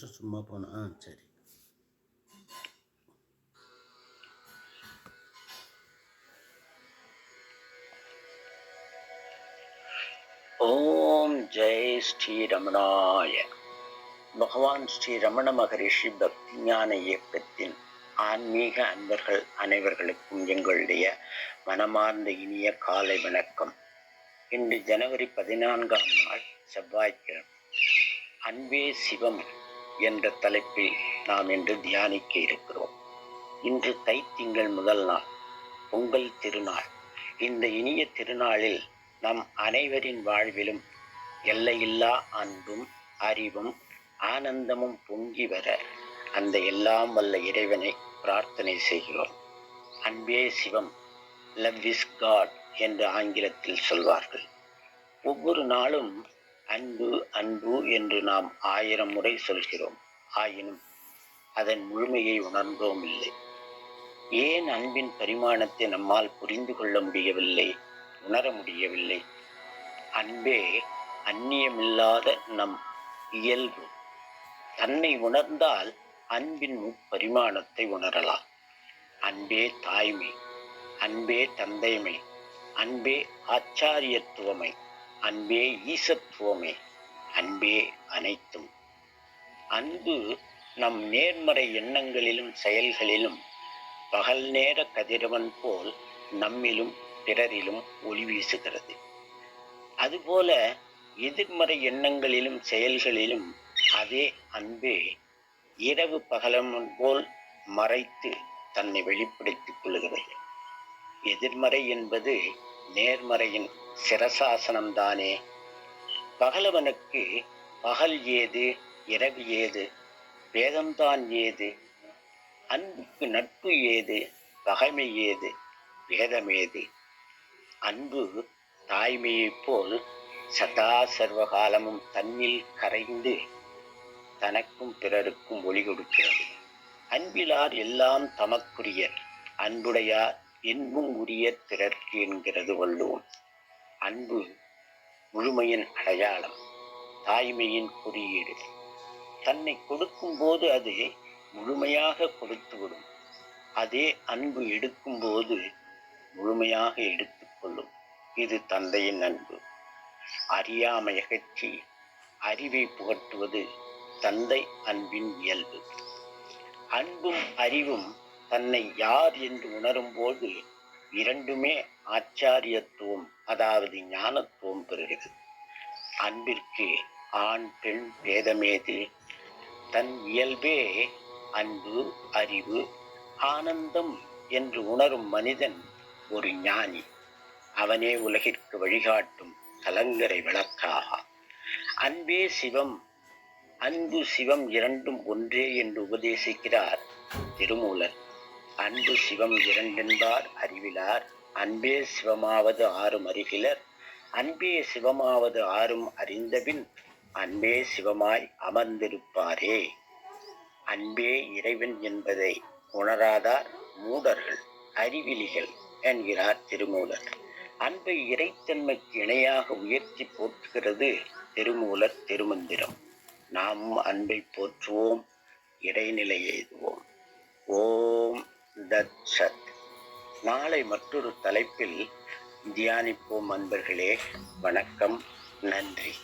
நிமிஷம் சும்மா போனேன் ஆ சரி ஓம் ஜெய் ஸ்ரீ ரமணாய பகவான் ஸ்ரீ ரமண மகரிஷி பக்தி ஞான இயக்கத்தின் ஆன்மீக அன்பர்கள் அனைவர்களுக்கும் எங்களுடைய மனமார்ந்த இனிய காலை வணக்கம் இன்று ஜனவரி பதினான்காம் நாள் செவ்வாய்க்கிழமை அன்பே சிவம் என்ற தலைப்பில் நாம் இன்று தியானிக்க இருக்கிறோம். இன்று தைத்திங்கள் முதல் நாள் பொங்கல் திருநாள். இந்த இனிய திருநாளில் நம் அனைவரின் வாழ்விலும் எல்லையில்லா அன்பும் அறிவும் ஆனந்தமும் பொங்கி வர அந்த எல்லாம் வல்ல இறைவனை பிரார்த்தனை செய்கிறோம். அன்பே சிவம் லவ் இஸ் காட் என்று ஆங்கிலத்தில் சொல்வார்கள். ஒவ்வொரு நாளும் அன்பு அன்பு என்று நாம் ஆயிரம் முறை சொல்கிறோம். ஆயினும் அதன் முழுமையை உணர்ந்தோம் இல்லை. ஏன் அன்பின் பரிமாணத்தை நம்மால் புரிந்து கொள்ள முடியவில்லை உணர முடியவில்லை? அன்பே அந்நியமில்லாத நம் இயல்பு. தன்னை உணர்ந்தால் அன்பின் முப்பரிமாணத்தை உணரலாம். அன்பே தாய்மை அன்பே தந்தைமை அன்பே ஆச்சாரியத்துவமை. அன்பே ஈசத்துவமே அன்பே அனைத்தும். அன்பு நம் நேர்மறை எண்ணங்களிலும் செயல்களிலும் பகல் நேர கதிரவன் போல் நம்மிலும் பிறரிலும் ஒளி வீசுகிறது. அதுபோல எதிர்மறை எண்ணங்களிலும் செயல்களிலும் அதே அன்பே இரவு பகலமன் போல் மறைத்து தன்னை வெளிப்படுத்திக் கொள்கிறது. எதிர்மறை என்பது நேர்மறையின் சிரசாசனம்தானே? பகலவனுக்கு பகல் ஏது இரவு ஏது வேதம்தான் ஏது அன்புக்கு நட்பு ஏது பகைமை ஏது வேதம் ஏது? அன்பு தாய்மையைப் போல் சதா சர்வகாலமும் தன்னில் கரைந்து தனக்கும் பிறருக்கும் ஒளி கொடுக்கிறது. அன்பிலார் எல்லாம் தமக்குரியர் அன்புடையார் இன்பும் உரிய பிறர்க்கு என்கிறது வள்ளுவோம். அன்பு முழுமையின் அடையாளம் தாய்மையின் குறியீடு. தன்னை கொடுக்கும் போது அது முழுமையாக கொடுத்துவிடும். அதே அன்பு எடுக்கும்போது முழுமையாக எடுத்துக்கொள்ளும் இது தந்தையின் அன்பு. அறியாமை அகற்றி அறிவை புகட்டுவது தந்தை அன்பின் இயல்பு. அன்பும் அறிவும் தன்னை யார் என்று உணரும்போது இரண்டுமே ஆச்சாரியத்துவம். அதாவது ஞானத்துவம் பெறுகிறது. அன்பிற்கு ஆண் பெண் பேதமேது தன் இயல்பே அன்பு அறிவு ஆனந்தம் என்று உணரும் மனிதன் ஒரு ஞானி. அவனே உலகிற்கு வழிகாட்டும் கலங்கரை விளக்காக. அன்பே சிவம் அன்பு சிவம் இரண்டும் ஒன்றே என்று உபதேசிக்கிறார் திருமூலர். அன்பு சிவம் இரண்டென்பார் அறிவிலார் அன்பே சிவமாவது ஆறும் அறிகிலர் அன்பே சிவமாவது ஆறும் அறிந்தபின் அன்பே சிவமாய் அமர்ந்திருப்பாரே. அன்பே இறைவன் என்பதை உணராதார் மூடர்கள் அறிவிலிகள் என்கிறார் திருமூலர். அன்பை இறைத்தன்மைக்கு இணையாக உயர்த்தி போற்றுகிறது திருமூலர் திருமந்திரம். நாமும் அன்பை போற்றுவோம் இறைநிலை எய்துவோம். ஓம் தத் சத். நாளை மற்றொரு தலைப்பில் தியானிப்போம் அன்பர்களே. வணக்கம். நன்றி.